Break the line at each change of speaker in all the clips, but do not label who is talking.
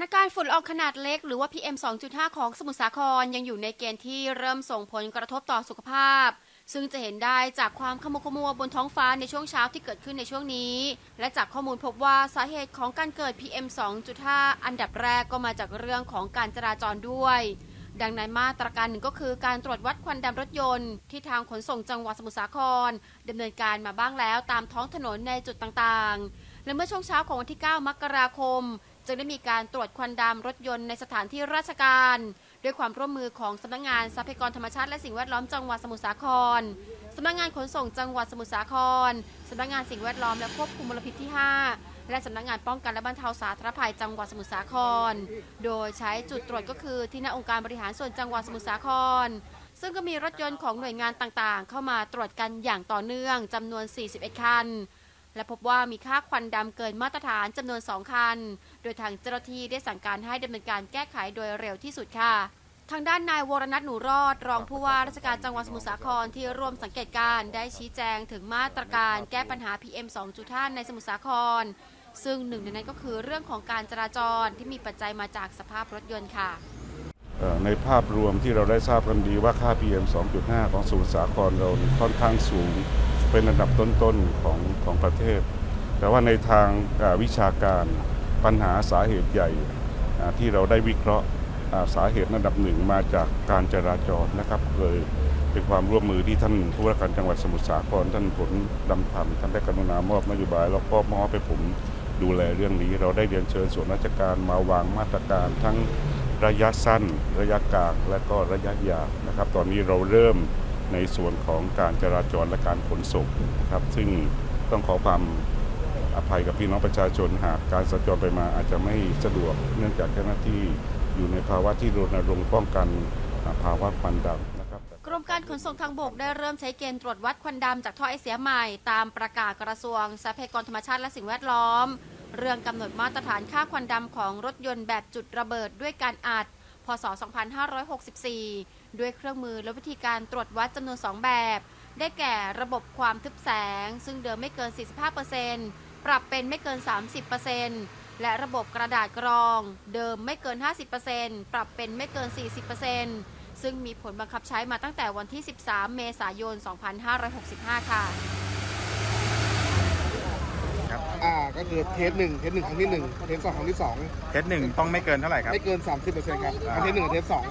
านการณ์ฝุ่นละอองขนาดเล็กหรือว่า PM 2.5 ของสมุทรสาครยังอยู่ในเกณฑ์ที่เริ่มส่งผลกระทบต่อสุขภาพ ซึ่งจะเห็นได้จากความขมุขมัวบนท้องฟ้าในช่วงเช้าที่เกิดขึ้นในช่วงนี้ และจากข้อมูลพบว่าสาเหตุของการเกิด PM 2.5 อันดับแรกก็มาจากเรื่องของการจราจรด้วยดังนั้นมาตรการหนึ่งก็คือการตรวจวัดควันดำรถยนต์ ที่ทางขนส่งจังหวัดสมุทรสาครดำเนินการมาบ้างแล้วตามท้องถนนในจุดต่างๆ และเมื่อช่วงเช้าของวันที่ 9 มกราคม จึงได้มีการตรวจควันดำรถยนต์ในสถานที่ราชการ ด้วยความร่วมมือของสำนักงานทรัพยากรธรรมชาติและสิ่งแวดล้อมจังหวัดสมุทรสาครสำนักงานขนส่งจังหวัดสมุทรสาครสำนักงานสิ่งแวดล้อมและควบคุมมลพิษที่ 5 และสำนักงานป้องกันและบรรเทาสาธารณภัยจังหวัดสมุทรสาคร โดยใช้จุดตรวจก็คือที่หน้าองค์การบริหารส่วนจังหวัดสมุทรสาคร ซึ่งก็มีรถยนต์ของหน่วยงานต่างๆ เข้ามาตรวจกันอย่างต่อเนื่องจำนวน 41 คัน และพบว่ามีค่าควันดำเกินมาตรฐานจำนวน 2 คัน โดยทางเจ้าหน้าที่ได้สั่งการให้ดำเนินการแก้ไขโดยเร็วที่สุดค่ะ ทางด้านนายวรนัทหนูรอด รองผู้ว่าราชการจังหวัดสมุทรสาครที่ร่วมสังเกตการ์ได้ชี้แจงถึงมาตรการแก้ปัญหา PM 2.5 ในสมุทรสาคร ซึ่งหนึ่งในนั้นก็คือเรื่องของการจราจรที่มีปัจจัยมาจากสภาพรถยนต์ค่ะ
ในภาพรวมที่เราได้ทราบกันดีว่าค่า PM 2.5 ของสมุทรสาครเราค่อนข้างสูง เป็นอันดับต้นๆของของประเทศ แต่ว่าในทางวิชาการปัญหาสาเหตุใหญ่ที่เราได้วิเคราะห์สาเหตุอันดับหนึ่งมาจากการจราจรนะครับเลยเป็นความร่วมมือที่ท่านผู้ว่าการจังหวัดสมุทรสาครท่านผลดำธรรมท่านได้กรุณามอบนโยบาย แล้วก็มอบให้ผมดูแลเรื่องนี้ เราได้เรียนเชิญส่วนราชการมาวางมาตรการทั้งระยะสั้น ระยะกลางและก็ระยะยาวนะครับ ตอนนี้เราเริ่ม ในส่วนของการจราจรและการขนส่งนะครับ ซึ่งต้องขอความอภัยกับพี่น้องประชาชนหากการสัญจรไปมาอาจจะไม่สะดวก เนื่องจากเจ้าหน้าที่อยู่ในภาวะที่รณรงค์ป้องกันภาวะควันดำนะครับ
กรมการขนส่งทางบกได้เริ่มใช้เกณฑ์ตรวจวัดควันดำจากท่อไอเสียใหม่ ตามประกาศกระทรวงทรัพยากรธรรมชาติและสิ่งแวดล้อม เรื่องกำหนดมาตรฐานค่าควันดำของรถยนต์แบบจุดระเบิดด้วยการอัด พศ 2564 ด้วยเครื่องมือและวิธีการตรวจวัดจำนวน 2 แบบ ได้แก่ระบบความทึบแสง ซึ่งเดิมไม่เกิน 45%ปรับเป็นไม่เกิน 30%และระบบกระดาษกรอง เดิมไม่เกิน 50%ปรับเป็นไม่เกิน 40%ซึ่งมีผลบังคับใช้มาตั้งแต่วันที่ 13 เมษายน 2565 ค่ะ
อ่าก็คือเทสหนึ่งเทสหนึ่งครั้งที่หนึ่งเทสสองครั้งที่สอง
เทสหนึ่งต้องไม่เกินเท่าไหร่ครับ
ไม่เกิน 30เปอร์เซ็นต์ครับครั้งที่หนึ่งกับเทสสอง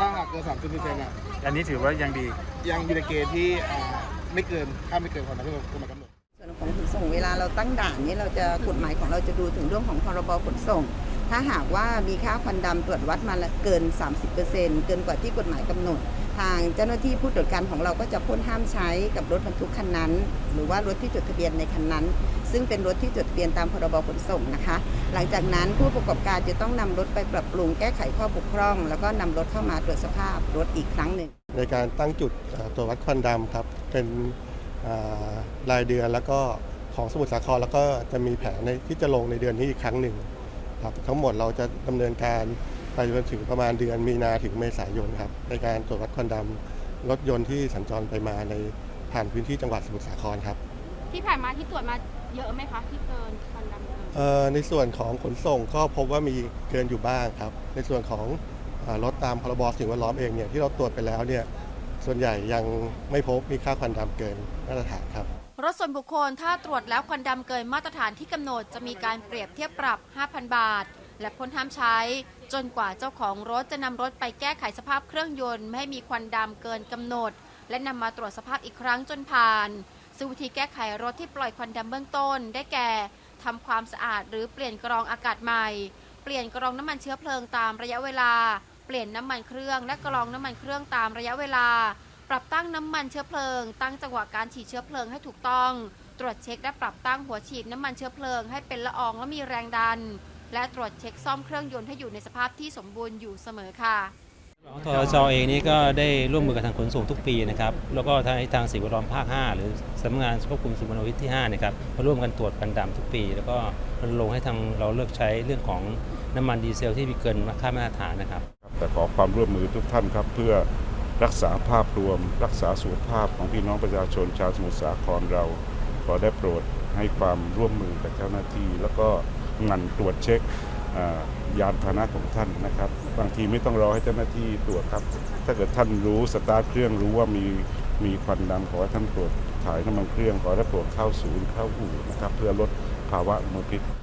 ถ้าหากเกิน30เปอร์เซ็นต์อะ
อันนี้ถือว่ายังดี
ยังอยู่ในเกณฑ์ที่อ่าไม่เกินถ้าไม่เกินความที่กฎหมายกำหนด
ส่วนของขนส่งเวลาเราตั้งด่านนี้เราจะกฎหมายของเราจะดูถึงเรื่องของพรบขนส่ง ถ้าหากว่ามีค่าควันดำตรวจวัดมาละเกิน 30%เกินกว่าที่กฎหมายกำหนด ทางเจ้าหน้าที่ผู้ตรวจการของเราก็จะพ่นห้ามใช้กับรถบรรทุกคันนั้น หรือว่ารถที่จดทะเบียนในคันนั้น ซึ่งเป็นรถที่จดทะเบียนตามพรบขนส่งนะคะ หลังจากนั้นผู้ประกอบการจะต้องนำรถไปปรับปรุงแก้ไขข้อบกพร่อง แล้วก็นำรถเข้ามาตรวจสภาพรถอีกครั้งหนึ่ง
ในการตั้งจุดตรวจวัดควันดำครับเป็นรายเดือนแล้วก็ของสมุทรสาครแล้วก็จะมีแผนที่จะลงในเดือนนี้อีกครั้งหนึ่งครับทั้งหมดเราจะดำเนินการ จนถึงประมาณเดือนมีนาถึงเมษายนครับในการตรวจวัดควันดำรถยนต์ที่สัญจรไปมาในผ่านพื้นที่จังหวัดสมุทรสาครครับ
ที่ผ่านมาที่ตรวจมาเยอะไหมคะที่เกินควันดำเกิน
เอ่อในส่วนของขนส่งก็พบว่ามีเกินอยู่บ้างครับ ในส่วนของอารถตามพรบสิ่งแวดล้อมเองเนี่ยที่เราตรวจไปแล้วเนี่ยส่วนใหญ่ยังไม่พบมีค่าควันดำเกินมาตรฐานครับ
รถส่วนบุคคลถ้าตรวจแล้วควันดำเกินมาตรฐานที่กำหนดจะมีการเปรียบเทียบปรับ 5,000 บาท และพ้นห้ามใช้ จนกว่าเจ้าของรถจะนำรถไปแก้ไขสภาพเครื่องยนต์ไม่ให้มีควันดำเกินกำหนด และนำมาตรวจสภาพอีกครั้งจนผ่านซึ่งวิธีแก้ไขรถที่ปล่อยควันดำเบื้องต้น ได้แก่ทำความสะอาดหรือเปลี่ยนกรองอากาศใหม่ เปลี่ยนกรองน้ำมันเชื้อเพลิงตามระยะเวลา เปลี่ยนน้ำมันเครื่องและกรองน้ำมันเครื่องตามระยะเวลา ปรับตั้งน้ำมันเชื้อเพลิง ตั้งจังหวะการฉีดเชื้อเพลิงให้ถูกต้อง ตรวจเช็คและปรับตั้งหัวฉีดน้ำมันเชื้อเพลิง ให้เป็นละอองและมีแรงดัน และตรวจเช็คซ่อมเครื่องยนต์ให้อยู่ในสภาพที่สมบูรณ์อยู่เสมอค่ะ
ทอจเองนี่ก็ได้ร่วมมือกับทางขนส่งทุกปีนะครับแล้วก็ทางทางสิ่งแวดล้อมภาค 5 หรือสำนักงานควบคุมสิ่งแวดล้อมที่5นะครับมาร่วมกันตรวจควันดำทุกปี แล้วก็รณรงค์ให้ทางเราเลิกใช้เรื่องของน้ำมันดีเซลที่มีเกินค่ามาตรฐานนะครับ
แต่ขอความร่วมมือทุกท่านครับเพื่อรักษาภาพรวม รักษาสุขภาพของพี่น้องประชาชนชาวสมุทรสาครเรา ขอได้โปรดให้ความร่วมมือกับเจ้าหน้าที่ แล้วก็ หมั่นตรวจเช็คอ่ายานพาหนะของท่านนะครับ บางทีไม่ต้องรอให้เจ้าหน้าที่ตรวจครับ ถ้าเกิดท่านรู้สตาร์ทเครื่องรู้ว่ามีมีควันดำขอให้ท่านตรวจถ่ายน้ำมันเครื่องขอให้ตรวจเข้าศูนย์เข้าอู่นะครับ เพื่อลดภาวะมลพิษ